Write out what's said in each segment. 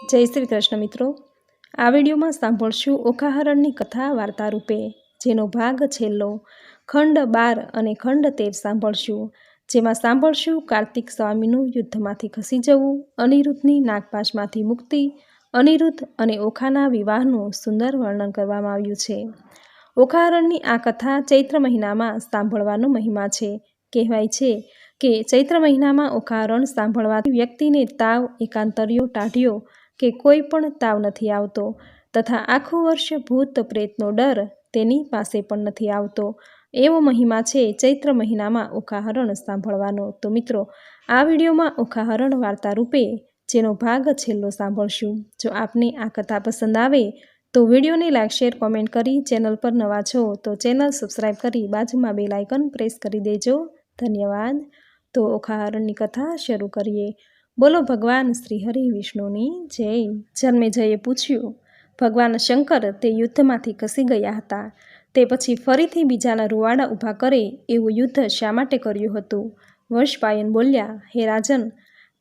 જય શ્રી કૃષ્ણ મિત્રો. આ વિડીયોમાં સાંભળશું ઓખાહરણની કથા વાર્તા રૂપે જેનો ભાગ છેલ્લો ખંડ બાર અને ખંડ તેર સાંભળશું, જેમાં સાંભળશું કાર્તિક સ્વામીનું યુદ્ધમાંથી ખસી જવું, અનિરુદ્ધની નાગપાશમાંથી મુક્તિ, અનિરુદ્ધ અને ઓખાના વિવાહનું સુંદર વર્ણન કરવામાં આવ્યું છે. ઓખાહરણની આ કથા ચૈત્ર મહિનામાં સાંભળવાનો મહિમા છે. કહેવાય છે કે ચૈત્ર મહિનામાં ઓખાહરણ સાંભળવાથી વ્યક્તિને તાવ, એકાંતરિયો, ટાઢિયો કે કોઈ પણ તાવ નથી આવતો તથા આખું વર્ષ ભૂત પ્રેતનો ડર તેની પાસે પણ નથી આવતો. એવો મહિમા છે ચૈત્ર મહિનામાં ઉખાહરણ સાંભળવાનો. તો મિત્રો, આ વિડીયોમાં ઉખાહરણ વાર્તા રૂપે જેનો ભાગ છેલ્લો સાંભળશું. જો આપને આ કથા પસંદ આવે તો વિડીયોને લાઈક, શેર, કોમેન્ટ કરી ચેનલ પર નવા છો તો ચેનલ સબસ્ક્રાઈબ કરી બાજુમાં બેલ આઇકન પ્રેસ કરી દેજો. ધન્યવાદ. તો ઓખાહરણની કથા શરૂ કરીએ. બોલો ભગવાન શ્રી હરિ વિષ્ણુની જય. જન્મે જયે પૂછ્યું, ભગવાન શંકર તે યુદ્ધમાંથી ખસી ગયા હતા. તે પછી ફરીથી બીજાના રૂવાડા ઊભા કરે એવું યુદ્ધ શા માટે કર્યું હતું? વશપાયન બોલ્યા, હે રાજન,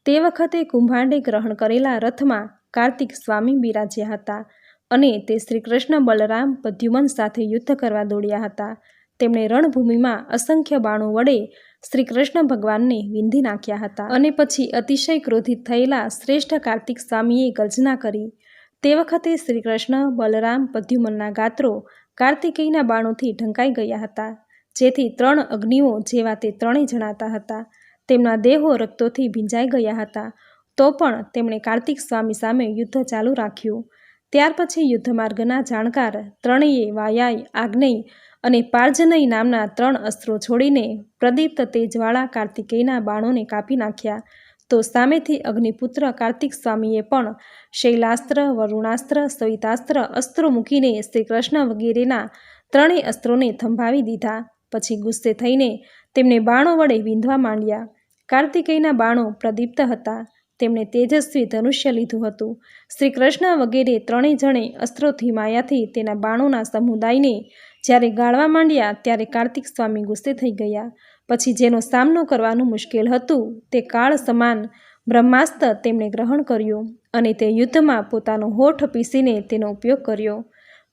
તે વખતે કુંભાંડે ગ્રહણ કરેલા રથમાં કાર્તિક સ્વામી બિરાજ્યા હતા અને તે શ્રી કૃષ્ણ બલરામ પદ્યુમન સાથે યુદ્ધ કરવા દોડ્યા હતા. તેમણે રણભૂમિમાં અસંખ્ય બાણો વડે શ્રી કૃષ્ણ ભગવાનને વિંધી નાખ્યા હતા અને પછી અતિશય ક્રોધિત થયેલા શ્રેષ્ઠ કાર્તિક સ્વામીએ ગર્જના કરી. તે વખતે શ્રી કૃષ્ણ બલરામ પદ્યુમનના ગાત્રો કાર્તિકેયના બાણોથી ઢંકાઈ ગયા હતા, જેથી ત્રણ અગ્નિઓ જેવા તે ત્રણેય જણાતા હતા. તેમના દેહો રક્તોથી ભીંજાઈ ગયા હતા. તો પણ તેમણે કાર્તિક સ્વામી સામે યુદ્ધ ચાલુ રાખ્યું. ત્યાર પછી યુદ્ધમાર્ગના જાણકાર ત્રણેય વાયાય આગ્નેય અને પાર્જનય નામના ત્રણ અસ્ત્રો છોડીને પ્રદીપ્ત તેજવાળા કાર્તિકેયના બાણોને કાપી નાખ્યા. તો સામેથી અગ્નિપુત્ર કાર્તિક સ્વામીએ પણ શૈલાસ્ત્ર, વરુણાસ્ત્ર, સવિતાસ્ત્ર અસ્ત્રો મૂકીને શ્રી કૃષ્ણ વગેરેના ત્રણેય અસ્ત્રોને થંભાવી દીધા. પછી ગુસ્સે થઈને તેમને બાણો વડે વીંધવા માંડ્યા. કાર્તિકેયના બાણો પ્રદીપ્ત હતા. તેમણે તેજસ્વી ધનુષ્ય લીધું હતું. શ્રી કૃષ્ણ વગેરે ત્રણેય જણે અસ્ત્રોથી માયાથી તેના બાણોના સમુદાયને જ્યારે ગાળવા માંડ્યા ત્યારે કાર્તિક સ્વામી ગુસ્સે થઈ ગયા. પછી જેનો સામનો કરવાનું મુશ્કેલ હતું તે કાળ સમાન બ્રહ્માસ્ત્ર તેમણે ગ્રહણ કર્યું અને તે યુદ્ધમાં પોતાનો હોઠ પીસીને તેનો ઉપયોગ કર્યો.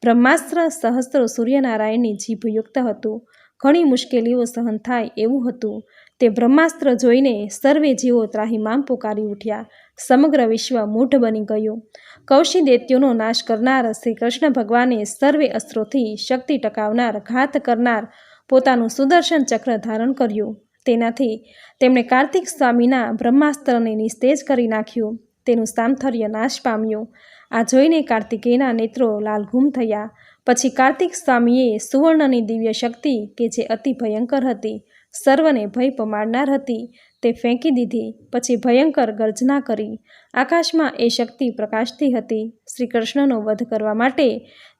બ્રહ્માસ્ત્ર સહસ્ત્રો સૂર્યનારાયણની જીભયુક્ત હતું. ઘણી મુશ્કેલીઓ સહન થાય એવું હતું. તે બ્રહ્માસ્ત્ર જોઈને સર્વે જીવો ત્રાહિમામ પોકારી ઉઠ્યા. સમગ્ર વિશ્વ મૂઢ બની ગયું. કૌશી દૈત્યોનો નાશ કરનાર શ્રી કૃષ્ણ ભગવાને સર્વે અસ્ત્રોથી શક્તિ ટકાવનાર, ઘાત કરનાર પોતાનું સુદર્શન ચક્ર ધારણ કર્યું. તેનાથી તેમણે કાર્તિક સ્વામીના બ્રહ્માસ્ત્રને નિસ્તેજ કરી નાખ્યું. તેનું સામથર્ય નાશ પામ્યું. આ જોઈને કાર્તિકેયના નેત્રો લાલઘૂમ થયા. પછી કાર્તિક સ્વામીએ સુવર્ણની દિવ્ય શક્તિ કે જે અતિ ભયંકર હતી સર્વને ભય પમાડનાર હતી. તે ફેંકી દીધી, પછી ભયંકર ગર્જના કરી. આકાશમાં એ શક્તિ પ્રકાશતી હતી. શ્રી કૃષ્ણનો વધ કરવા માટે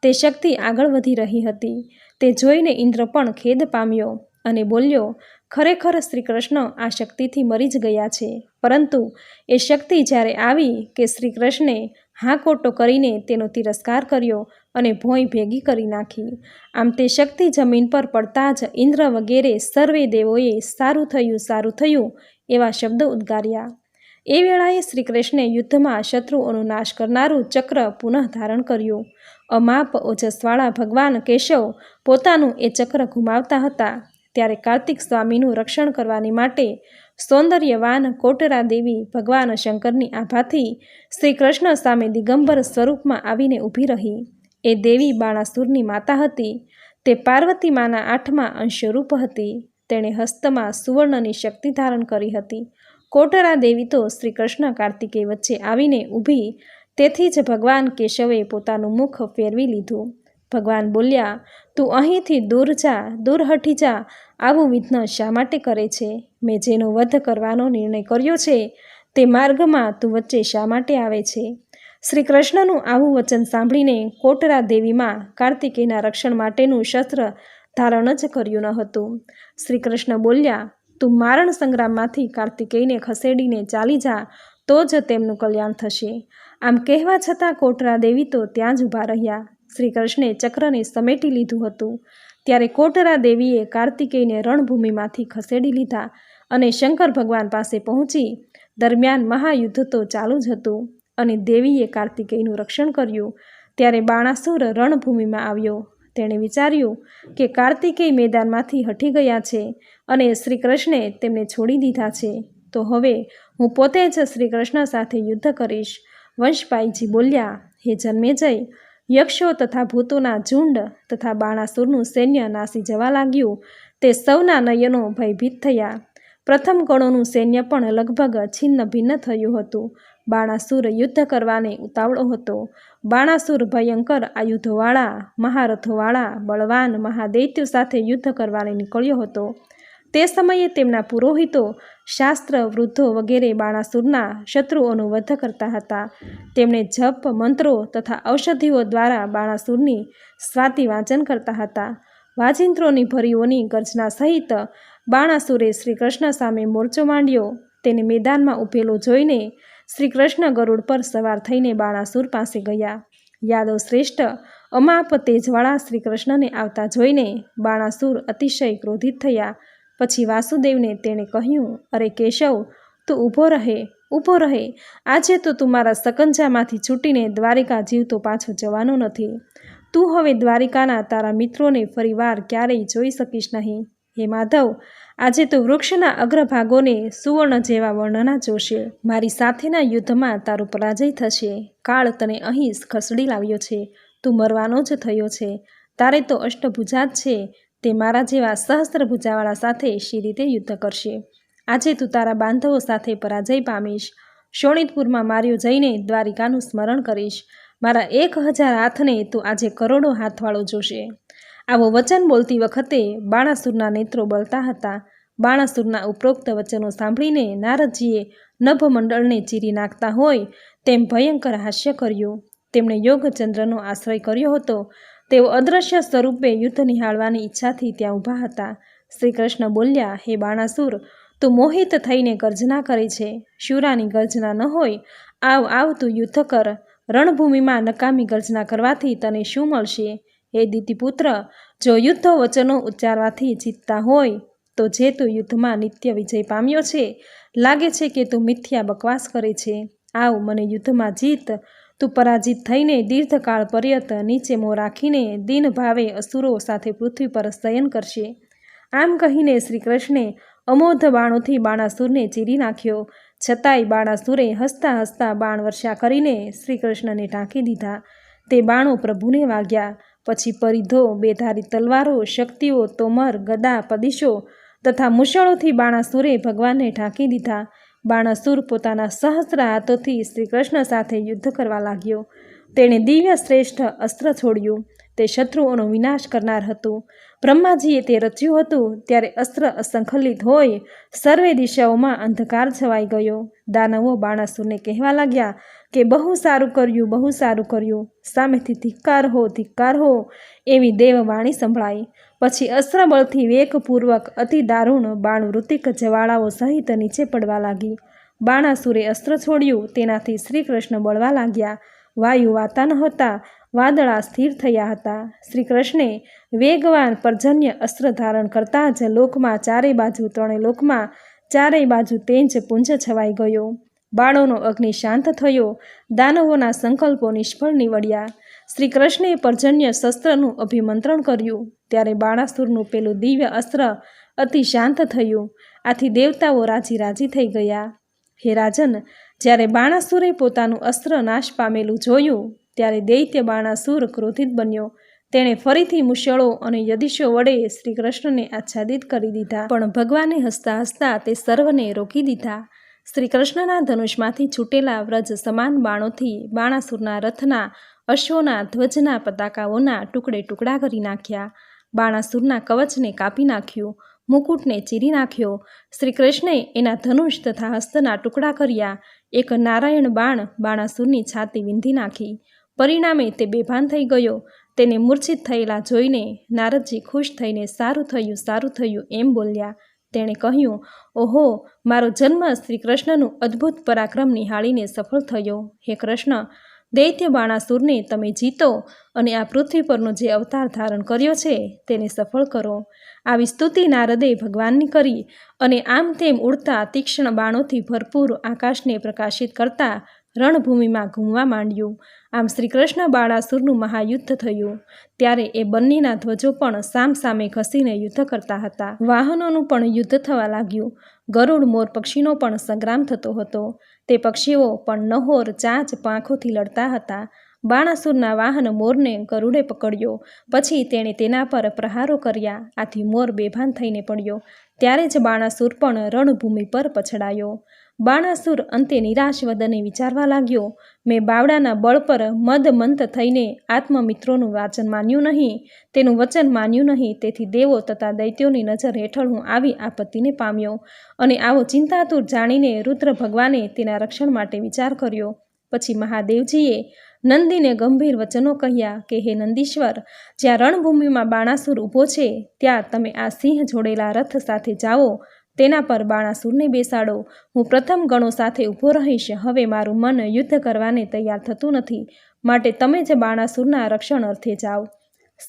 તે શક્તિ આગળ વધી રહી હતી. તે જોઈને ઇન્દ્ર પણ ખેદ પામ્યો અને બોલ્યો, ખરેખર શ્રી કૃષ્ણ આ શક્તિથી મરી જ ગયા છે. પરંતુ એ શક્તિ જ્યારે આવી કે શ્રી કૃષ્ણે હાકોટો કરીને તેનો તિરસ્કાર કર્યો અને ભોંય ભેગી કરી નાખી. આમ તે શક્તિ જમીન પર પડતા જ ઇન્દ્ર વગેરે સર્વે દેવોએ સારું થયું સારું થયું એવા શબ્દ ઉદ્ગાર્યા. એ વેળાએ શ્રી કૃષ્ણે યુદ્ધમાં શત્રુઓનો નાશ કરનારું ચક્ર પુનઃ ધારણ કર્યું. અમાપ ઓજસવાળા ભગવાન કેશવ પોતાનું એ ચક્ર ઘુમાવતા હતા. ત્યારે કાર્તિક સ્વામીનું રક્ષણ કરવાની માટે સૌંદર્યવાન કોટરા દેવી ભગવાન શંકરની આભાથી શ્રી કૃષ્ણ સામે દિગંબર સ્વરૂપમાં આવીને ઊભી રહી. એ દેવી બાણાસુરની માતા હતી. તે પાર્વતી માના આઠમા અંશરૂપ હતી. તેણે હસ્તમાં સુવર્ણની શક્તિ ધારણ કરી હતી. કોટરા દેવી તો શ્રી કૃષ્ણ કાર્તિકેય વચ્ચે આવીને ઊભી. તેથી જ ભગવાન કેશવે પોતાનું મુખ ફેરવી લીધું. ભગવાન બોલ્યા, તું અહીંથી દૂર જા, દૂર હટી જા. આવું વિઘ્ન શા માટે કરે છે? મેં જેનો વધ કરવાનો નિર્ણય કર્યો છે, તે માર્ગમાં તું વચ્ચે શા માટે આવે છે? શ્રી કૃષ્ણનું આવું વચન સાંભળીને કોટરા દેવીમાં કાર્તિકેયના રક્ષણ માટેનું શસ્ત્ર ધારણ જ કર્યું ન હતું. શ્રી કૃષ્ણ બોલ્યા, તું મારણ સંગ્રામમાંથી કાર્તિકેયને ખસેડીને ચાલી જા, તો જ તેમનું કલ્યાણ થશે. આમ કહેવા છતાં કોટરા દેવી તો ત્યાં જ ઊભા રહ્યા. શ્રી કૃષ્ણે ચક્રને સમેટી લીધું હતું. ત્યારે કોટરા દેવીએ કાર્તિકેયને રણભૂમિમાંથી ખસેડી લીધા અને શંકર ભગવાન પાસે પહોંચી દરમિયાન મહાયુદ્ધ તો ચાલુ જ હતું અને દેવીએ કાર્તિકેયનું રક્ષણ કર્યું. ત્યારે બાણાસુર રણભૂમિમાં આવ્યો. તેણે વિચાર્યું કે કાર્તિકેય મેદાનમાંથી હટી ગયા છે અને શ્રી કૃષ્ણે તેમને છોડી દીધા છે. તો હવે હું પોતે જ શ્રી કૃષ્ણ સાથે યુદ્ધ કરીશ. વંશભાઈજી બોલ્યા, હે જન્મેજય યક્ષો તથા ભૂતોના ઝુંડ તથા બાણાસુરનું સૈન્ય નાસી જવા લાગ્યું. તે સૌના નયનો ભયભીત થયા. પ્રથમ કણોનું સૈન્ય પણ લગભગ છિન્ન ભિન્ન થયું હતું. બાણાસુર યુદ્ધ કરવાને ઉતાવળો હતો. બાણાસુર ભયંકર આયુધોવાળા, મહારથોવાળા, બળવાન મહાદૈત્યો સાથે યુદ્ધ કરવાને નીકળ્યો હતો. તે સમયે તેમના પુરોહિતો, શાસ્ત્ર, વૃદ્ધો વગેરે બાણાસુરના શત્રુઓનું વધ કરતા હતા. તેમણે જપ, મંત્રો તથા ઔષધિઓ દ્વારા બાણાસુરની સ્વાતિ વાંચન કરતા હતા. વાજિંત્રોની ભરીઓની ગર્જના સહિત બાણાસુરે શ્રી કૃષ્ણ સામે મોરચો માંડ્યો. તેને મેદાનમાં ઊભેલો જોઈને શ્રી કૃષ્ણ ગરુડ પર સવાર થઈને બાણાસુર પાસે ગયા. યાદવ શ્રેષ્ઠ અમાપ તેજવાળા શ્રી કૃષ્ણને આવતા જોઈને બાણાસુર અતિશય ક્રોધિત થયા. પછી વાસુદેવને તેણે કહ્યું, અરે કેશવ, તું ઊભો રહે ઊભો રહે. આજે તો તું મારા સકંજામાંથી છૂટીને દ્વારિકા જીવતો પાછો જવાનો નથી. તું હવે દ્વારિકાના તારા મિત્રોને ફરીવાર ક્યારેય જોઈ શકીશ નહીં. હે માધવ, આજે તો વૃક્ષના અગ્રભાગોને સુવર્ણ જેવા વર્ણના જોશે. મારી સાથેના યુદ્ધમાં તારો પરાજય થશે. કાળ તને અહીં ખસડી લાવ્યો છે. તું મરવાનો જ થયો છે. તારે તો અષ્ટભુજા જ છે. તે મારા જેવા સહસ્ત્ર ભૂજાવાળા સાથે શી રીતે યુદ્ધ કરશે. આજે તું તારા બાંધવો સાથે પરાજય પામીશ. શોણિતપુરમાં માર્યો જઈને દ્વારિકાનું સ્મરણ કરીશ. મારા એક હજાર હાથને તું આજે કરોડો હાથવાળો જોશે. આવો વચન બોલતી વખતે બાણાસુરના નેત્રો બળતા હતા. બાણાસુરના ઉપરોક્ત વચનો સાંભળીને નારદજીએ નભમંડળને ચીરી નાખતા હોય તેમ ભયંકર હાસ્ય કર્યું. તેમણે યોગચંદ્રનો આશ્રય કર્યો હતો. તેઓ અદ્રશ્ય સ્વરૂપે યુદ્ધ નિહાળવાની ઈચ્છાથી ત્યાં ઊભા હતા. શ્રી કૃષ્ણ બોલ્યા, હે બાણાસુર, તું મોહિત થઈને ગર્જના કરે છે. શુરાની ગર્જના ન હોય. આવ આવ, તું યુદ્ધ કર. રણભૂમિમાં નકામી ગર્જના કરવાથી તને શું મળશે? હે દીતિપુત્ર, જો યુદ્ધ વચનો ઉચ્ચારવાથી જીતતા હોય, તો જે તું યુદ્ધમાં નિત્ય વિજય પામ્યો છે, લાગે છે કે તું મિથ્યા બકવાસ કરે છે. આવ, મને યુદ્ધમાં જીત. તું પરાજિત થઈને દીર્ઘકાળ પર્યત નીચેમો રાખીને દિન ભાવે અસુરો સાથે પૃથ્વી પર શયન કરશે. આમ કહીને શ્રી કૃષ્ણે અમોધ બાણોથી બાણાસુરને ચીરી નાખ્યો. છતાંય બાણાસુરે હસતા હસતા બાણ વર્ષા કરીને શ્રી કૃષ્ણને ઢાંકી દીધા. તે બાણો પ્રભુને વાગ્યા. પછી પરિધો, બેધારી તલવારો, શક્તિઓ, તોમર, ગદા, પદીશો તથા મુશળોથી બાણાસુરે ભગવાનને ઢાંકી દીધા. બાણાસુર પોતાના સહસ્ત્ર હાથોથી શ્રી કૃષ્ણ સાથે યુદ્ધ કરવા લાગ્યો. તેણે દિવ્ય શ્રેષ્ઠ અસ્ત્ર છોડ્યું. તે શત્રુઓનો વિનાશ કરનાર હતું. બ્રહ્માજીએ તે રચ્યું હતું. ત્યારે અસ્ત્ર અસંખલિત હોય, સર્વે દિશાઓમાં અંધકાર છવાઈ ગયો. દાનવો બાણાસુરને કહેવા લાગ્યા કે, બહુ સારું કર્યું, બહુ સારું કર્યું. સામેથી ધિક્કાર હો ધિક્કાર હો. એવી દેવવાણી સંભળાઈ. પછી અસ્ત્રબળથી વેગપૂર્વક અતિ દારૂણ બાણવૃત્તિક જવાળાઓ સહિત નીચે પડવા લાગી. બાણાસુરે અસ્ત્ર છોડ્યું, તેનાથી શ્રીકૃષ્ણ બળવા લાગ્યા. વાયુ વાતા નહોતા વાદળા સ્થિર થયા હતા. શ્રીકૃષ્ણે વેગવાન પર્જન્ય અસ્ત્ર ધારણ કરતાં જ લોકમાં ચારે બાજુ ત્રણે લોકમાં ચારેય બાજુ તેજ પુંજ છવાઈ ગયો. બાળોનો અગ્નિ શાંત થયો. દાનવોના સંકલ્પો નિષ્ફળ નીવડ્યા. શ્રી કૃષ્ણે પર્જન્ય શસ્ત્રનું અભિમંત્રણ કર્યું. ત્યારે બાણાસુરનું પેલું દિવ્ય અસ્ત્ર અતિ શાંત થયું. આથી દેવતાઓ રાજી રાજી થઈ ગયા. હે રાજન, જ્યારે બાણાસુરે પોતાનું અસ્ત્ર નાશ પામેલું જોયું, ત્યારે દૈત્ય બાણાસુર ક્રોધિત બન્યો. તેણે ફરીથી મુશળો અને યદિશો વડે શ્રી કૃષ્ણને આચ્છાદિત કરી દીધા. પણ ભગવાને હસતા હસતા તે સર્વને રોકી દીધા. શ્રી કૃષ્ણના ધનુષમાંથી છૂટેલા વ્રજ સમાન બાણોથી બાણાસુરના રથના અશ્વના ધ્વજના પતાકાઓના ટુકડે ટુકડા કરી નાખ્યા. બાણાસુરના કવચને કાપી નાખ્યું, મુકુટને ચીરી નાખ્યો. શ્રી કૃષ્ણે એના ધનુષ તથા હસ્તના ટુકડા કર્યા. એક નારાયણ બાણ બાણાસુરની છાતી વિંધી નાખી. પરિણામે તે બેભાન થઈ ગયો. તેને મૂર્છિત થયેલા જોઈને નારદજી ખુશ થઈને, સારું થયું સારું થયું, એમ બોલ્યા. તેણે કહ્યું, ઓહો, મારો જન્મ શ્રી કૃષ્ણનું અદ્ભુત પરાક્રમ નિહાળીને સફળ થયો. હે કૃષ્ણ દૈત્ય બાણાસુરને તમે જીતો અને આ પૃથ્વી પરનો જે અવતાર ધારણ કર્યો છે તેને સફળ કરો. આવી સ્તુતિ નારદે ભગવાનની કરી અને આમ તેમ ઉડતા તીક્ષ્ણ બાણોથી ભરપૂર આકાશને પ્રકાશિત કરતા રણભૂમિમાં ઘૂમવા માંડ્યું. આમ શ્રી કૃષ્ણ બાળાસુરનું મહાયુદ્ધ થયું. ત્યારે એ બંનેના ધ્વજો પણ સામ સામે ઘસીને યુદ્ધ કરતા હતા. વાહનોનું પણ યુદ્ધ થવા લાગ્યું. ગરુડ મોર પક્ષીનો પણ સંગ્રામ થતો હતો. તે પક્ષીઓ પણ નહોર ચાંચ પાંખોથી લડતા હતા. બાણાસુરના વાહન મોરને ગરુડે પકડ્યો. પછી તેણે તેના પર પ્રહારો કર્યા. આથી મોર બેભાન થઈને પડ્યો. ત્યારે જ બાણાસુર પણ રણભૂમિ પર પછડાયો. બાણાસુર અંતે નિરાશ વદને વિચારવા લાગ્યો. મેં બાવડાના બળ પર મદમંત થઈને આત્મમિત્રોનું વાચન માન્યું નહીં, તેનું વચન માન્યું નહીં, તેથી દેવો તથા દૈત્યોની નજર હેઠળ હું આવી આપત્તિને પામ્યો અને આવો ચિંતાતુર જાણીને રુદ્ર ભગવાને તેના રક્ષણ માટે વિચાર કર્યો. પછી મહાદેવજીએ નંદીને ગંભીર વચનો કહ્યા કે, હે નંદીશ્વર, જ્યાં રણભૂમિમાં બાણાસુર ઊભો છે, ત્યાં તમે આ સિંહ જોડેલા રથ સાથે જાઓ તેના પર બાણાસુરને બેસાડો. હું પ્રથમ ગણો સાથે ઊભો રહીશ. હવે મારું મન યુદ્ધ કરવાને તૈયાર થતું નથી. માટે તમે જ બાણાસુરના રક્ષણ અર્થે જાઓ.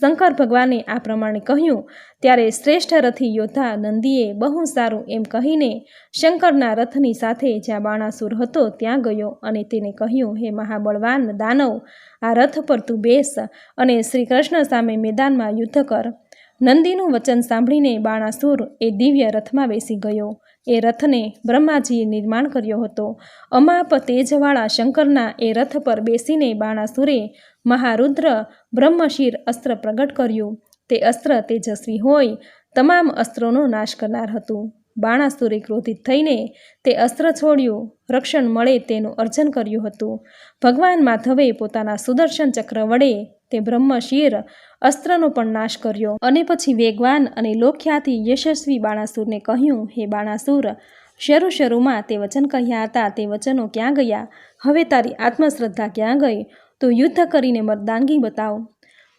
શંકર ભગવાને આ પ્રમાણે કહ્યું, ત્યારે શ્રેષ્ઠ રથી યોદ્ધા નંદીએ બહુ સારું એમ કહીને શંકરના રથની સાથે જ્યાં બાણાસુર હતો ત્યાં ગયો અને તેને કહ્યું, હે મહાબળવાન દાનવ, આ રથ પર તું બેસ અને શ્રી કૃષ્ણ સામે મેદાનમાં યુદ્ધ કર. નંદીનું વચન સાંભળીને બાણાસુર એ દિવ્ય રથમાં બેસી ગયો. એ રથને બ્રહ્માજીએ નિર્માણ કર્યો હતો. અમાપ તેજવાળા શંકરના એ રથ પર બેસીને બાણાસુરે મહારુદ્ર બ્રહ્મશીર અસ્ત્ર પ્રગટ કર્યું. તે અસ્ત્ર તેજસ્વી હોય, તમામ અસ્ત્રોનો નાશ કરનાર હતું. બાણાસુરે ક્રોધિત થઈને તે અસ્ત્ર છોડ્યું. રક્ષણ મળે તેનું અર્જન કર્યું હતું. ભગવાન માધવે પોતાના સુદર્શન ચક્ર વડે તે બ્રહ્મશીર અસ્ત્રનો પણ નાશ કર્યો. અને પછી વેગવાન અને લોકખ્યાતિ યશસ્વી બાણાસુરને કહ્યું, હે બાણાસુર, શરૂ શરૂમાં તે વચન કહ્યા હતા, તે વચનો ક્યાં ગયા? હવે તારી આત્મશ્રદ્ધા ક્યાં ગઈ? તો યુદ્ધ કરીને મરદાનગી બતાવ.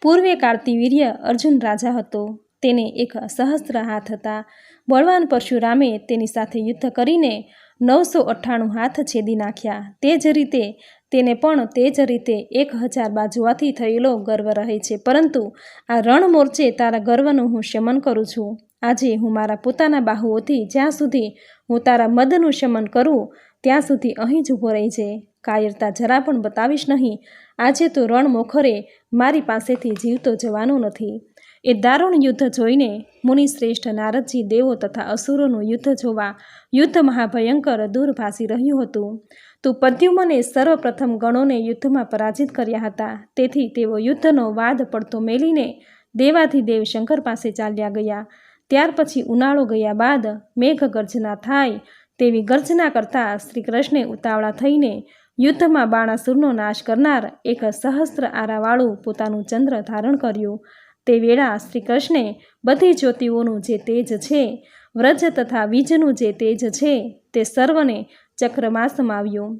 પૂર્વે કાર્તિવીર્ય અર્જુન રાજા હતો. તેને એક સહસ્ત્ર હાથ હતા. બળવાન પરશુરામે તેની સાથે યુદ્ધ કરીને નવસો અઠ્ઠાણું હાથ છેદી નાખ્યા. તે જ રીતે તેને પણ તે જ રીતે એક હજાર બાજુઆથી થયેલો ગર્વ રહે છે. પરંતુ આ રણ મોરચે તારા ગર્વનું હું શમન કરું છું. આજે હું મારા પોતાના બાહુઓથી જ્યાં સુધી હું તારા મદનું શમન કરું, ત્યાં સુધી અહીં જ ઊભો રહી છે કાયરતા જરા પણ બતાવીશ નહીં. આજે તો રણ મોખરે મારી પાસેથી જીવતો જવાનો નથી. એ દારૂણ યુદ્ધ જોઈને મુનિશ્રેષ્ઠ નારદજી દેવો તથા અસુરોનું યુદ્ધ જોવા યુદ્ધ મહાભયંકર દૂર ભાસી રહ્યું હતું. તો પદ્યુમને સર્વપ્રથમ ગણોને યુદ્ધમાં પરાજિત કર્યા હતા. તેથી તેઓ યુદ્ધનો વાદ પડતો મેલીને દેવાધિદેવ શંકર પાસે ચાલ્યા ગયા. ત્યાર પછી ઉનાળો ગયા બાદ મેઘ ગર્જના થાય તેવી ગર્જના કરતા શ્રી કૃષ્ણે ઉતાવળા થઈને યુદ્ધમાં બાણાસુરનો નાશ કરનાર એક સહસ્ત્ર આરાવાળું પોતાનું ચંદ્ર ધારણ કર્યું. તે વેળા શ્રી કૃષ્ણે બધી જ્યોતિઓનું જે તેજ છે, વ્રજ તથા વીજનું જે તેજ છે, તે સર્વને ચક્રમાં સમાવ્યું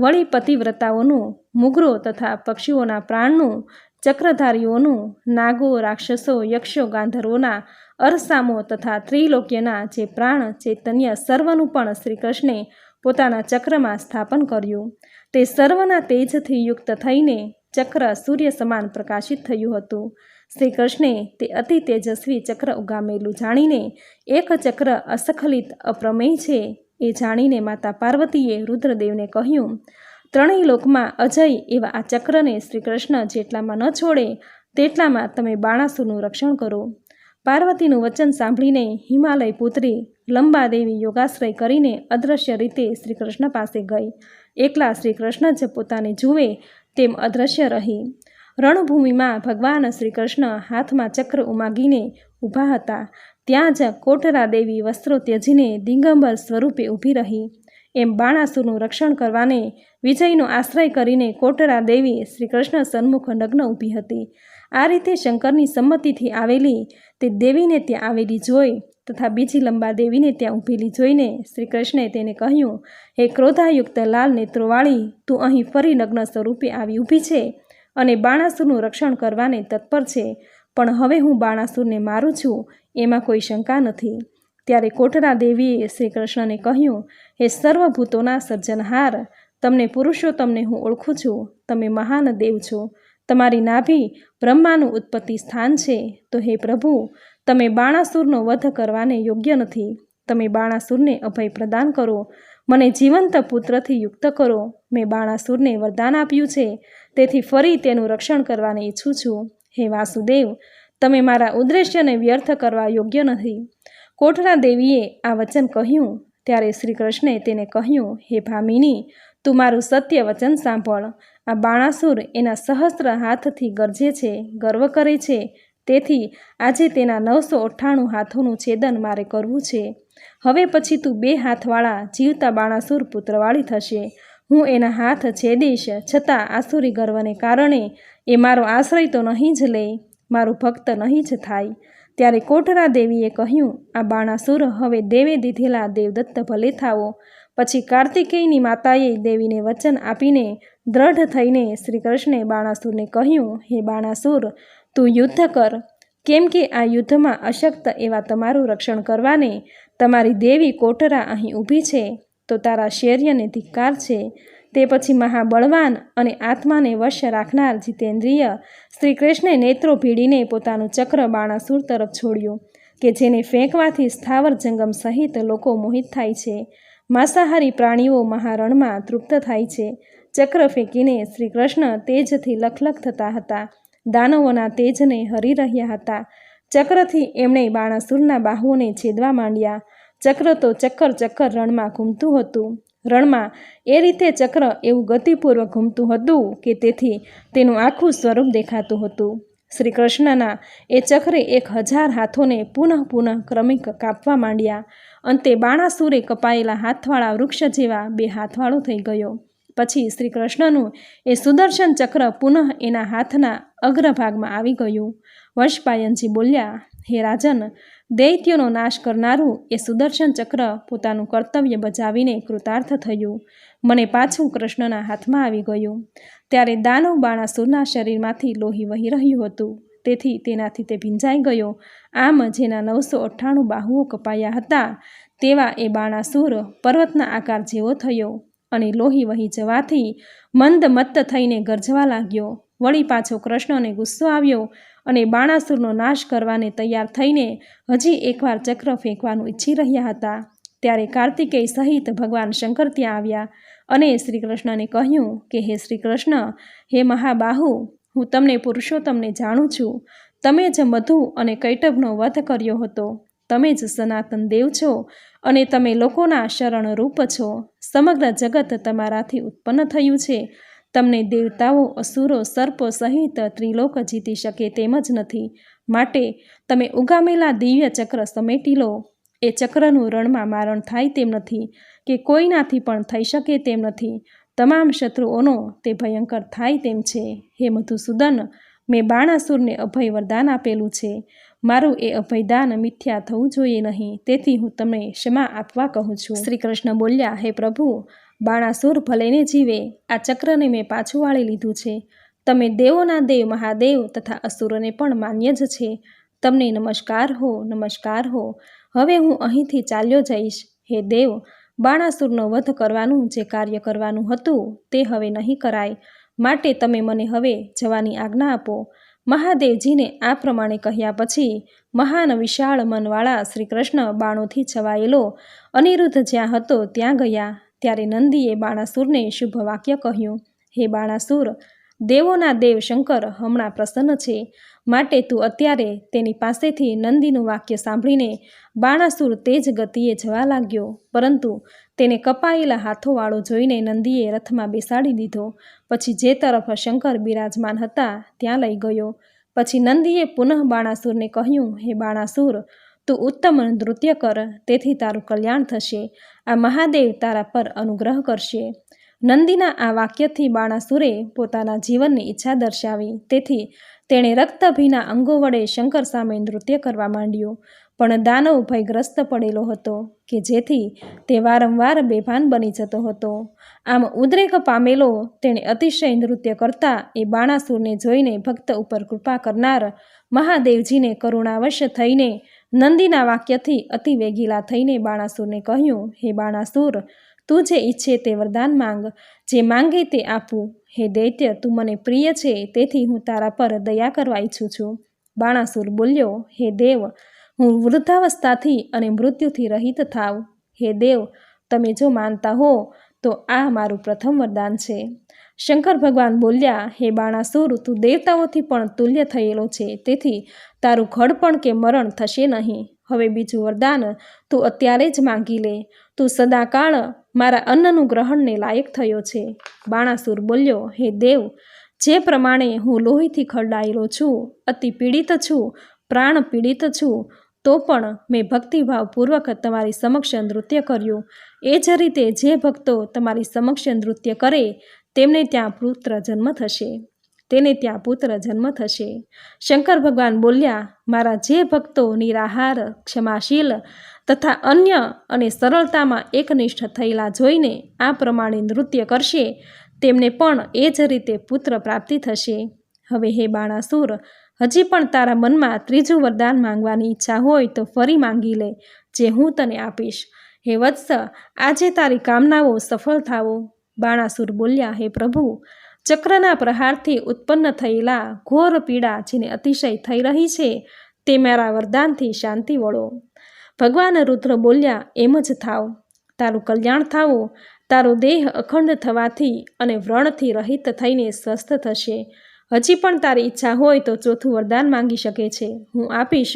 વળી પતિવ્રતાઓનું, મુગરો તથા પક્ષીઓના પ્રાણનું, ચક્રધારીઓનું, નાગો, રાક્ષસો, યક્ષો, ગાંધર્વોના, અરસામો તથા ત્રિલોક્યના જે પ્રાણ ચૈતન્ય સર્વનું પણ શ્રીકૃષ્ણે પોતાના ચક્રમાં સ્થાપન કર્યું. તે સર્વના તેજથી યુક્ત થઈને ચક્ર સૂર્ય સમાન પ્રકાશિત થયું હતું. શ્રી કૃષ્ણે તે અતિ તેજસ્વી ચક્ર ઉગામેલું જાણીને એક ચક્ર અસખલિત અપ્રમેય છે. એ જાણીને માતા પાર્વતીએ રુદ્રદેવને કહ્યું, ત્રણેય લોકમાં અજય એવા આ ચક્રને શ્રી કૃષ્ણ જેટલામાં ન છોડે, તેટલામાં તમે બાણાસુરનું રક્ષણ કરો. પાર્વતીનું વચન સાંભળીને હિમાલય પુત્રી લંબાદેવી યોગાશ્રય કરીને અદૃશ્ય રીતે શ્રી કૃષ્ણ પાસે ગઈ. એકલા શ્રી કૃષ્ણ જ પોતાને જુએ તેમ અદૃશ્ય રહી. રણભૂમિમાં ભગવાન શ્રી કૃષ્ણ હાથમાં ચક્ર ઉમાગીને ઊભા હતા. ત્યાં જ કોટરા દેવી વસ્ત્રો ત્યજીને દિગંબર સ્વરૂપે ઊભી રહી. એમ બાણાસુરનું રક્ષણ કરવાને વિજયનો આશ્રય કરીને કોટરા દેવી શ્રી કૃષ્ણ સન્મુખ નગ્ન ઊભી હતી. આ રીતે શંકરની સંમતિથી આવેલી તે દેવીને ત્યાં આવેલી જોઈ તથા બીજી લંબા દેવીને ત્યાં ઊભેલી જોઈને શ્રી કૃષ્ણે તેને કહ્યું, હે ક્રોધાયુક્ત લાલ નેત્રોવાળી, તું અહીં ફરી નગ્ન સ્વરૂપે આવી ઊભી છે અને બાણાસુરનું રક્ષણ કરવાને તત્પર છે. પણ હવે હું બાણાસુરને મારું છું, એમાં કોઈ શંકા નથી. ત્યારે કોટરા દેવીએ શ્રી કૃષ્ણને કહ્યું, હે સર્વભૂતોના સર્જનહાર, તમને પુરુષોત્તમને હું ઓળખું છું. તમે મહાન દેવ છો. તમારી નાભી બ્રહ્માનું ઉત્પત્તિ સ્થાન છે. તો હે પ્રભુ, તમે બાણાસુરનો વધ કરવાને યોગ્ય નથી. તમે બાણાસુરને અભય પ્રદાન કરો. મને જીવંત પુત્રથી યુક્ત કરો. મેં બાણાસુરને વરદાન આપ્યું છે. તેથી ફરી તેનું રક્ષણ કરવાને ઈચ્છું છું. હે વાસુદેવ, તમે મારા ઉદ્દેશ્યને વ્યર્થ કરવા યોગ્ય નથી. કોઠરા દેવીએ આ વચન કહ્યું, ત્યારે શ્રી કૃષ્ણે તેને કહ્યું, હે ભામિની, તું મારું સત્ય વચન સાંભળ. આ બાણાસુર એના સહસ્ત્ર હાથથી ગરજે છે, ગર્વ કરે છે. તેથી આજે તેના નવસો અઠ્ઠાણું હાથોનું છેદન મારે કરવું છે. હવે પછી તું બે હાથવાળા જીવતા બાણાસુર પુત્રવાળી થશે. હું એના હાથ છેદીશ, છતાં આસુરી ગર્વને કારણે એ મારો આશ્રય તો નહીં જ લે, મારું ભક્ત નહીં જ થાય. ત્યારે કોઠરા દેવીએ કહ્યું, આ બાણાસુર હવે દેવે દીધેલા દેવદત્ત ભલે થાવો પછી કાર્તિકેયની માતાએ દેવીને વચન આપીને દ્રઢ થઈને શ્રી કૃષ્ણે બાણાસુરને કહ્યું, હે બાણાસુર, તું યુદ્ધ કર. કેમ કે આ યુદ્ધમાં અશક્ત એવા તમારું રક્ષણ કરવાને તમારી દેવી કોટરા અહીં ઊભી છે, તો તારા શૌર્યને ધિક્કાર છે. તે પછી મહાબળવાન અને આત્માને વશ રાખનાર જીતેન્દ્રિય શ્રી કૃષ્ણે નેત્રો ભીડીને પોતાનું ચક્ર બાણાસુર તરફ છોડ્યું, કે જેને ફેંકવાથી સ્થાવર જંગમ સહિત લોકો મોહિત થાય છે. માંસાહારી પ્રાણીઓ મહારણમાં તૃપ્ત થાય છે. ચક્ર ફેંકીને શ્રી કૃષ્ણ તેજથી લખલખ થતા હતા. દાનવોના તેજને હરી રહ્યા હતા. ચક્રથી એમણે બાણાસુરના બાહુઓને છેદવા માંડ્યા. ચક્ર તો ચક્કર ચક્કર રણમાં ઘૂમતું હતું. રણમાં એ રીતે ચક્ર એવું ગતિપૂર્વક ઘૂમતું હતું કે તેથી તેનું આખું સ્વરૂપ દેખાતું હતું. શ્રી કૃષ્ણના એ ચક્રે એક હજાર હાથોને પુનઃ પુનઃ ક્રમિક કાપવા માંડ્યા. અંતે બાણાસુરે કપાયેલા હાથવાળા વૃક્ષ જેવા બે હાથવાળો થઈ ગયો. પછી શ્રી કૃષ્ણનું એ સુદર્શન ચક્ર પુનઃ એના હાથના અગ્રભાગમાં આવી ગયું. વંશપાયનજી બોલ્યા, હે રાજન દૈત્યનો નાશ કરનારું એ સુદર્શન ચક્ર પોતાનું કર્તવ્ય બજાવીને કૃતાર્થ થયું. મને પાછું કૃષ્ણના હાથમાં આવી ગયું. ત્યારે દાનવ બાણાસુરના શરીરમાંથી લોહી વહી રહ્યું હતું. તેથી તેનાથી તે ભીંજાઈ ગયો. આમ જેના નવસો અઠ્ઠાણું બાહુઓ કપાયા હતા, તેવા એ બાણાસુર પર્વતના આકાર જેવો થયો અને લોહી વહી જવાથી મંદ મત્ત થઈને ગરજવા લાગ્યો. વળી પાછો કૃષ્ણને ગુસ્સો આવ્યો. અને બાણાસુરનો નાશ કરવાને તૈયાર થઈને હજી એકવાર ચક્ર ફેંકવાનું ઈચ્છી રહ્યા હતા. ત્યારે કાર્તિકેય સહિત ભગવાન શંકર ત્યાં આવ્યા અને શ્રી કૃષ્ણને કહ્યું કે, હે શ્રી કૃષ્ણ હે મહાબાહુ, હું તમને પુરુષોત્તમને જાણું છું. તમે જ મધુ અને કૈટભનો વધ કર્યો હતો. તમે જ સનાતન દેવ છો અને તમે લોકોના શરણરૂપ છો. સમગ્ર જગત તમારાથી ઉત્પન્ન થયું છે. તમને દેવતાઓ, અસુરો, સર્પો સહિત ત્રિલોક જીતી શકે તેમ જ નથી. માટે તમે ઉગામેલા દિવ્ય ચક્ર સમેટી લો. એ ચક્રનું રણમાં મારણ થાય તેમ નથી કે કોઈનાથી પણ થઈ શકે તેમ નથી. તમામ શત્રુઓનો તે ભયંકર થાય તેમ છે. હે મધુસૂદન, મેં બાણાસુરને અભય વરદાન આપેલું છે. મારું એ અભયદાન મિથ્યા થવું જોઈએ નહીં. તેથી હું તમને ક્ષમા આપવા કહું છું. શ્રી કૃષ્ણ બોલ્યા, હે પ્રભુ બાણાસુર ભલેને જીવે, આ ચક્રને મેં પાછું વાળી લીધું છે. તમે દેવોના દેવ, મહાદેવ તથા અસુરોને પણ માન્ય જ છે. તમને નમસ્કાર હો નમસ્કાર હો. હવે હું અહીંથી ચાલ્યો જઈશ. હે દેવ બાણાસુરનો વધ કરવાનું જે કાર્ય કરવાનું હતું તે હવે નહીં કરાય. માટે તમે મને હવે જવાની આજ્ઞા આપો. મહાદેવજીને આ પ્રમાણે કહ્યા પછી મહાન વિશાળ મનવાળા શ્રી કૃષ્ણ બાણોથી છવાયેલો, અનિરુદ્ધ જ્યાં હતો ત્યાં ગયા. ત્યારે નંદીએ બાણાસુરને શુભ વાક્ય કહ્યું, હે બાણાસુર, દેવોના દેવ શંકર હમણાં પ્રસન્ન છે. માટે તું અત્યારે તેની પાસેથી નંદીનું વાક્ય સાંભળીને બાણાસુર તેજ ગતિએ જવા લાગ્યો. પરંતુ તેને કપાયેલા હાથોવાળો જોઈને નંદીએ રથમાં બેસાડી દીધો. પછી જે તરફ શંકર બિરાજમાન હતા ત્યાં લઈ ગયો. પછી નંદીએ પુનઃ બાણાસુરને કહ્યું, હે બાણાસુર તું ઉત્તમ નૃત્ય કર, તેથી તારું કલ્યાણ થશે. આ મહાદેવ તારા પર અનુગ્રહ કરશે. નંદીના આ વાક્યથી બાણાસુરે પોતાના જીવનની ઈચ્છા દર્શાવી. તેથી તેણે રક્તભીના અંગો વડે શંકર સામે નૃત્ય કરવા માંડ્યું. પણ દાનવ ભયગ્રસ્ત પડેલો હતો કે જેથી તે વારંવાર બેભાન બની જતો હતો. આમ ઉદ્રેક પામેલો, તેણે અતિશય નૃત્ય કરતા એ બાણાસુરને જોઈને ભક્ત ઉપર કૃપા કરનાર મહાદેવજીને કરુણાવશ થઈને નંદીના વાક્યથી અતિ વેગીલા થઈને બાણાસુરને કહ્યું, હે બાણાસુર, તું જે ઈચ્છે તે વરદાન માંગ. જે માંગે તે આપું. હે દૈત્ય, તું મને પ્રિય છે, તેથી હું તારા પર દયા કરવા ઈચ્છું છું. બાણાસુર બોલ્યો, હે દેવ, હું વૃદ્ધાવસ્થાથી અને મૃત્યુથી રહિત થાવ હે દેવ, તમે જો માનતા હો, તો આ મારું પ્રથમ વરદાન છે. શંકર ભગવાન બોલ્યા, હે બાણાસુર, તું દેવતાઓથી પણ તુલ્ય થયેલો છે, તેથી તારું ઘડપણ કે મરણ થશે નહીં. હવે બીજું વરદાન, તું અત્યારે જ માંગી લે. તું સદાકાળ મારા અન્નનું ગ્રહણને લાયક થયો છે. બાણાસુર બોલ્યો, હે દેવ, જે પ્રમાણે હું લોહીથી ખરડાયેલો છું, અતિ પીડિત છું, પ્રાણ પીડિત છું, તો પણ મેં ભક્તિભાવપૂર્વક તમારી સમક્ષ નૃત્ય કર્યું. એ જ રીતે જે ભક્તો તમારી સમક્ષ નૃત્ય કરે, તેમને ત્યાં પુત્ર જન્મ થશે. તેને ત્યાં પુત્ર જન્મ થશે. શંકર ભગવાન બોલ્યા, મારા જે ભક્તો નિરાહાર ક્ષમાશીલ તથા અન્ય અને સરળતામાં એકનિષ્ઠ થયેલા જોઈને આ પ્રમાણે નૃત્ય કરશે, તેમને પણ એ જ રીતે પુત્ર પ્રાપ્તિ થશે. હવે હે બાણાસુર, હજી પણ તારા મનમાં ત્રીજું વરદાન માંગવાની ઈચ્છા હોય તો ફરી માંગી લે, જે હું તને આપીશ. હે વત્સ, આજે તારી કામનાઓ સફળ થાવો બાણાસુર બોલ્યા, હે પ્રભુ ચક્રના પ્રહારથી ઉત્પન્ન થયેલા ઘોર પીડા જેને અતિશય થઈ રહી છે, તે મારા વરદાનથી શાંતિ વળો. ભગવાન રુદ્ર બોલ્યા, એમ જ થાવ. તારું કલ્યાણ થાવો. તારો દેહ અખંડ થવાથી અને વ્રણથી રહિત થઈને સ્વસ્થ થશે. હજી પણ તારી ઈચ્છા હોય તો ચોથું વરદાન માંગી શકે છે. હું આપીશ.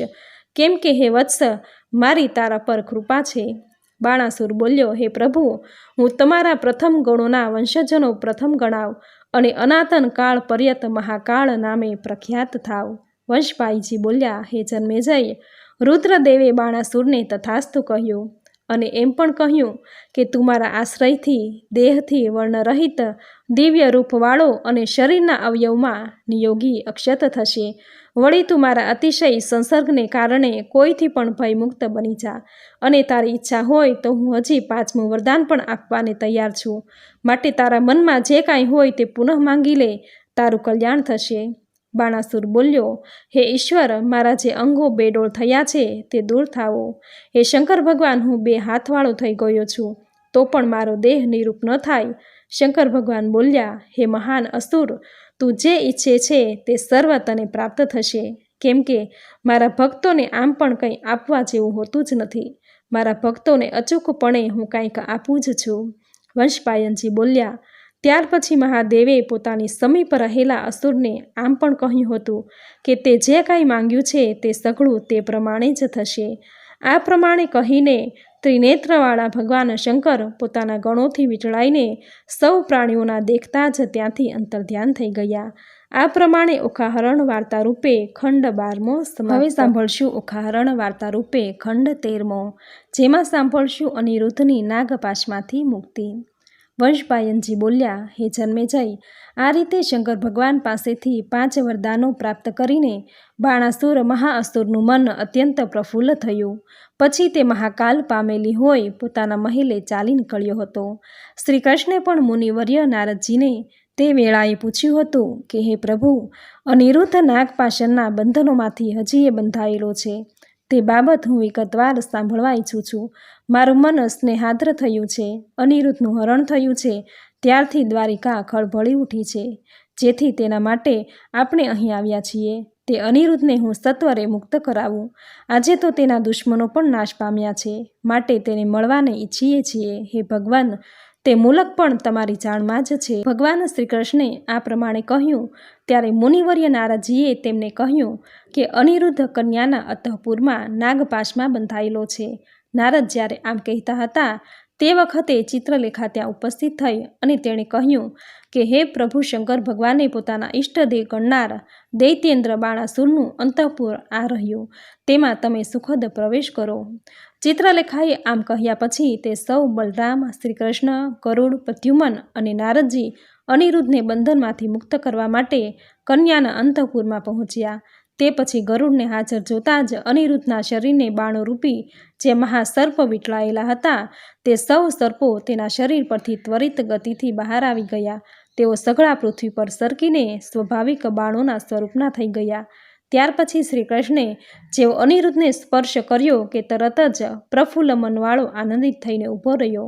કેમ કે હે વત્સ, મારી તારા પર કૃપા છે. બાણાસુર બોલ્યો, હે પ્રભુ, હું તમારા પ્રથમ ગણોના વંશજનો પ્રથમ ગણાવ. અને અનાતન કાળ પર્યત મહાકાળ નામે પ્રખ્યાત થાવ. વંશભાઈજી બોલ્યા, હે જન્મેજય, રુદ્રદેવે બાણાસુરને તથાસ્તુ કહ્યું અને એમ પણ કહ્યું કે તું મારા આશ્રયથી, દેહથી વર્ણરહિત દિવ્ય રૂપવાળો અને શરીરના અવયવમાં નિયોગી અક્ષત થશે. વળી તું મારા અતિશય સંસર્ગને કારણે કોઈથી પણ ભયમુક્ત બની જા. અને તારી ઈચ્છા હોય તો હું હજી પાંચમું વરદાન પણ આપવાને તૈયાર છું. માટે તારા મનમાં જે કાંઈ હોય તે પુનઃ માંગી લે. તારું કલ્યાણ થશે. બાણાસુર બોલ્યો, હે ઈશ્વર, મારા જે અંગો બેડોળ થયા છે તે દૂર થાવો હે શંકર ભગવાન, હું બે હાથવાળો થઈ ગયો છું. તો પણ મારો દેહ નિરૂપ ન થાય. શંકર ભગવાન બોલ્યા, હે મહાન અસુર તું જે ઈચ્છે છે તે સર્વ તને પ્રાપ્ત થશે. કેમ કે મારા ભક્તોને આમ પણ કંઈ આપવા જેવું હોતું જ નથી. મારા ભક્તોને અચૂકપણે હું કંઈક આપું જ છું. વંશપાયનજી બોલ્યા, ત્યાર પછી મહાદેવે પોતાની સમીપ રહેલા અસુરને આમ પણ કહ્યું હતું કે તે જે કાંઈ માંગ્યું છે તે સઘળું તે પ્રમાણે જ થશે. આ પ્રમાણે કહીને ત્રિનેત્રવાળા ભગવાન શંકર પોતાના ગણોથી વીંટળાઈને સૌ પ્રાણીઓના દેખતા જ ત્યાંથી અંતર્ધ્યાન થઈ ગયા. આ પ્રમાણે ઓખાહરણ વાર્તા રૂપે ખંડ બારમો હવે સાંભળશું ઓખાહરણ વાર્તા રૂપે ખંડ તેરમો, જેમાં સાંભળશું અનિરુદ્ધની નાગપાશમાંથી મુક્તિ. વંશપાયનજી બોલ્યા, હે જન્મે જઈ. આ રીતે શંકર ભગવાન પાસેથી પાંચ વરદાનો પ્રાપ્ત કરીને બાણાસુર મહાઅસુરનું મન અત્યંત પ્રફુલ્લ થયું. પછી તે મહાકાલ પામેલી હોય પોતાના મહેલે ચાલી નીકળ્યો હતો. શ્રી કૃષ્ણે પણ મુનિવર્ય નારદજીને તે વેળાએ પૂછ્યું હતું કે, હે પ્રભુ, અનિરુદ્ધ નાગપાશનના બંધનોમાંથી હજી એ બંધાયેલો છે. તે બાબત હું વિગતવાર સાંભળવા ઈચ્છું છું. મારું મન સ્નેહાદ્ર થયું છે, અનિરુદ્ધનું હરણ થયું છે, ત્યારથી દ્વારિકા ખળભળી ઉઠી છે. જેથી તેના માટે આપણે અહીં આવ્યા છીએ. તે અનિરુદ્ધને હું સત્વરે મુક્ત કરાવું. આજે તો તેના દુશ્મનો પણ નાશ પામ્યા છે. માટે તેને મળવાને ઈચ્છીએ છીએ. હે ભગવાન તે મૂલક પણ તમારી જાણમાં જ છે. ભગવાન શ્રી કૃષ્ણે આ પ્રમાણે કહ્યું, ત્યારે મુનિવર્ય નારાજીએ તેમને કહ્યું કે અનિરુદ્ધ કન્યાના અતઃપુરમાં નાગપાશમાં બંધાયેલો છે. નારદ જ્યારે આમ કહેતા હતા, તે વખતે ચિત્રલેખા ત્યાં ઉપસ્થિત થઈ અને તેણે કહ્યું કે, હે પ્રભુ શંકર ભગવાને પોતાના ઈષ્ટદેવ ગણનાર દૈત્યેન્દ્ર બાણાસુરનું અંતઃપુર આ રહ્યું. તેમાં તમે સુખદ પ્રવેશ કરો. ચિત્રલેખાએ આમ કહ્યા પછી તે સૌ બલરામ, શ્રીકૃષ્ણ કરુણ પ્રદ્યુમન અને નારદજી અનિરુદ્ધને બંધનમાંથી મુક્ત કરવા માટે કન્યાના અંતઃપુરમાં પહોંચ્યા. તે પછી ગરુડને હાજર જોતાં જ અનિરુદ્ધના શરીરને બાણો રૂપી જે મહાસર્પ વીંટળાયેલા હતા, તે સૌ સર્પો તેના શરીર પરથી ત્વરિત ગતિથી બહાર આવી ગયા. તેઓ સઘળા પૃથ્વી પર સરકીને સ્વાભાવિક બાણોના સ્વરૂપના થઈ ગયા. ત્યાર પછી શ્રી કૃષ્ણે જેવો અનિરુદ્ધને સ્પર્શ કર્યો કે તરત જ પ્રફુલ્લ મનવાળો આનંદિત થઈને ઊભો રહ્યો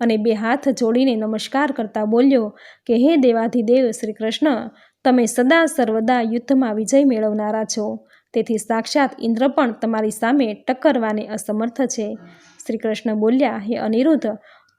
અને બે હાથ જોડીને નમસ્કાર કરતા બોલ્યો કે, હે દેવાધિદેવ શ્રી કૃષ્ણ તમે સદા સર્વદા યુદ્ધમાં વિજય મેળવનારા છો. તેથી સાક્ષાત ઇન્દ્ર પણ તમારી સામે ટક્કરવાને અસમર્થ છે. શ્રી કૃષ્ણ બોલ્યા, હે અનિરુદ્ધ,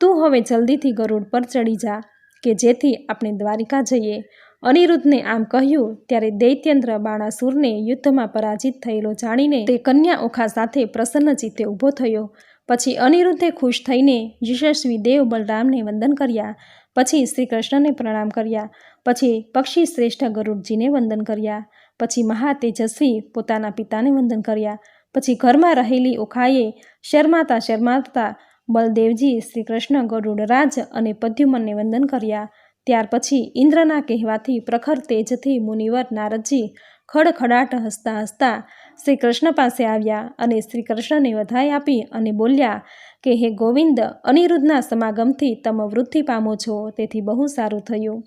તું હવે જલ્દીથી ગરુડ પર ચડી જા, કે જેથી આપણે દ્વારિકા જઈએ. અનિરુદ્ધને આમ કહ્યું, ત્યારે દૈત્યન્દ્ર બાણાસુરને યુદ્ધમાં પરાજિત થયેલો જાણીને તે કન્યા ઓખા સાથે પ્રસન્ન ચિત્તે ઊભો થયો. પછી અનિરુદ્ધે ખુશ થઈને યશસ્વી દેવ બલરામને વંદન કર્યા, પછી શ્રી કૃષ્ણને પ્રણામ કર્યા, પછી પક્ષી શ્રેષ્ઠ ગરુડજીને વંદન કર્યા, પછી મહાતેજસ્વી પોતાના પિતાને વંદન કર્યા, પછી ઘરમાં રહેલી ઓખાએ શરમાતા શરમાતા બલદેવજી શ્રી કૃષ્ણ ગરુડરાજ અને પદ્યુમનને વંદન કર્યા ત્યાર પછી ઇન્દ્રના કહેવાથી પ્રખર તેજથી મુનિવર નારદજી ખડખડાટ હસતા હસતા શ્રી કૃષ્ણ પાસે આવ્યા અને શ્રી કૃષ્ણને વધાઈ આપી અને બોલ્યા કે, હે ગોવિંદ, અનિરુદ્ધના સમાગમથી તમે વૃદ્ધિ પામો છો, તેથી બહુ સારું થયું.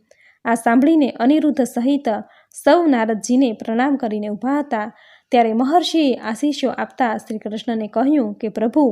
આ સાંભળીને અનિરુદ્ધ સહિત સૌ નારદજીને પ્રણામ કરીને ઊભા હતા. ત્યારે મહર્ષિએ આશીષો આપતા શ્રી કૃષ્ણને કહ્યું કે, પ્રભુ,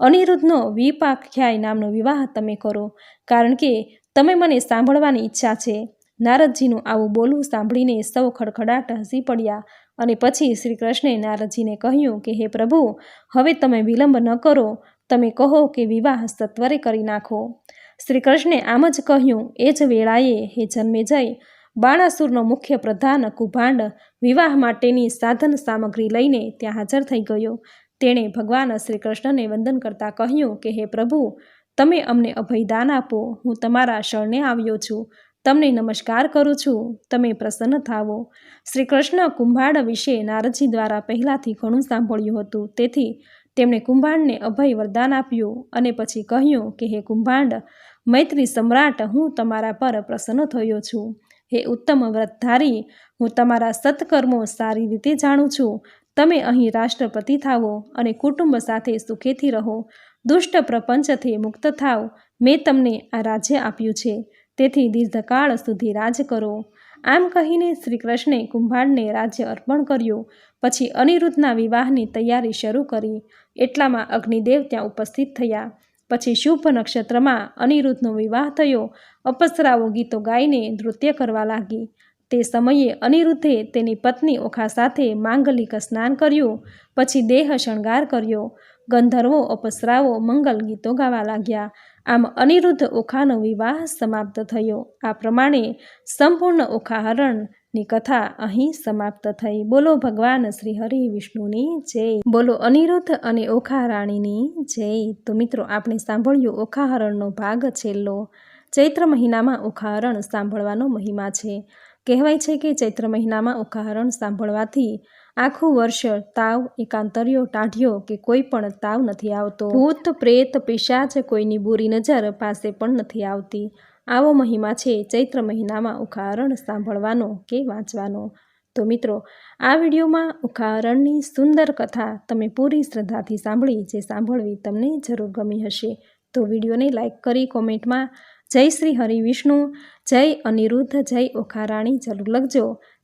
અનિરુદ્ધનો વિપાખ્યાય નામનો વિવાહ તમે કરો, કારણ કે તમે મને સાંભળવાની ઈચ્છા છે. નારદજીનું આવું બોલવું સાંભળીને સૌ ખડખડાટ હસી પડ્યા અને પછી શ્રી કૃષ્ણે નારદજીને કહ્યું કે, હે પ્રભુ, હવે તમે વિલંબ ન કરો. તમે કહો કે વિવાહ સત્વરે કરી નાખો. શ્રી કૃષ્ણે આમ જ કહ્યું, એ જ વેળાએ, હે જન્મે જઈ, બાણાસુરનો મુખ્ય પ્રધાન કુભાંડ વિવાહ માટેની સાધન સામગ્રી લઈને ત્યાં હાજર થઈ ગયો. તેણે ભગવાન શ્રી કૃષ્ણને વંદન કરતાં કહ્યું કે, હે પ્રભુ તમે અમને અભયદાન આપો, હું તમારા શરણે આવ્યો છું. તમને નમસ્કાર કરું છું. તમે પ્રસન્ન થાવો. શ્રી કૃષ્ણ કુંભાડ વિશે નારદજી દ્વારા પહેલાંથી ઘણું સાંભળ્યું હતું. તેથી તેમણે કુંભાંડને અભય વરદાન આપ્યું અને પછી કહ્યું કે, હે કુંભાંડ, મૈત્રી સમ્રાટ, હું તમારા પર પ્રસન્ન થયો છું. હે ઉત્તમ વ્રતધારી, હું તમારા સત્કર્મો સારી રીતે જાણું છું. તમે અહીં રાષ્ટ્રપતિ થાવો અને કુટુંબ સાથે સુખેથી રહો. દુષ્ટ પ્રપંચથી મુક્ત થાવ. મેં તમને આ રાજ્ય આપ્યું છે. તેથી દીર્ઘકાળ સુધી રાજ કરો. આમ કહીને શ્રી કૃષ્ણે કુંભાંડને રાજ્ય અર્પણ કર્યું. પછી અનિરુદ્ધના વિવાહની તૈયારી શરૂ કરી. એટલામાં અગ્નિદેવ ત્યાં ઉપસ્થિત થયા. પછી શુભ નક્ષત્રમાં અનિરુદ્ધનો વિવાહ થયો. અપસરાઓ ગીતો ગાઈને નૃત્ય કરવા લાગી. તે સમયે અનિરુદ્ધે તેની પત્ની ઓખા સાથે માંગલિક સ્નાન કર્યું. પછી દેહ શણગાર કર્યો. ગંધર્વો અપસરાઓ મંગલ ગીતો ગાવા લાગ્યા. આમ અનિરુદ્ધ ઓખાનો વિવાહ સમાપ્ત થયો. આ પ્રમાણે સંપૂર્ણ ઓખાહરણની કથા અહીં સમાપ્ત થઈ. બોલો ભગવાન શ્રી હરિ વિષ્ણુની જય. બોલો અનિરુદ્ધ અને ઓખા રાણીની જય. તો મિત્રો, આપણે સાંભળ્યું ઓખાહરણનો ભાગ છેલ્લો. ચૈત્ર મહિનામાં ઓખાહરણ સાંભળવાનો મહિમા છે. કહેવાય છે કે ચૈત્ર મહિનામાં ઓખાહરણ સાંભળવાથી આખું વર્ષ તાવ એકાંતર્યો ટાઢ્યો કે કોઈ પણ તાવ નથી આવતો. ભૂત, પ્રેત, પિશાચ કોઈની બુરી નજર પાસે પણ નથી આવતી. આવો મહિમા છે ચૈત્ર મહિનામાં ઉખાહરણ સાંભળવાનો કે વાંચવાનો. તો મિત્રો, આ વિડીયોમાં ઉખાહરણની સુંદર કથા તમે પૂરી શ્રદ્ધાથી સાંભળી જે સાંભળવી તમને જરૂર ગમી હશે. તો વિડીયોને લાઇક કરી કોમેન્ટમાં જય શ્રી હરિ વિષ્ણુ, જય અનિરુદ્ધ, જય ઓખારાણી જરૂર લખજો.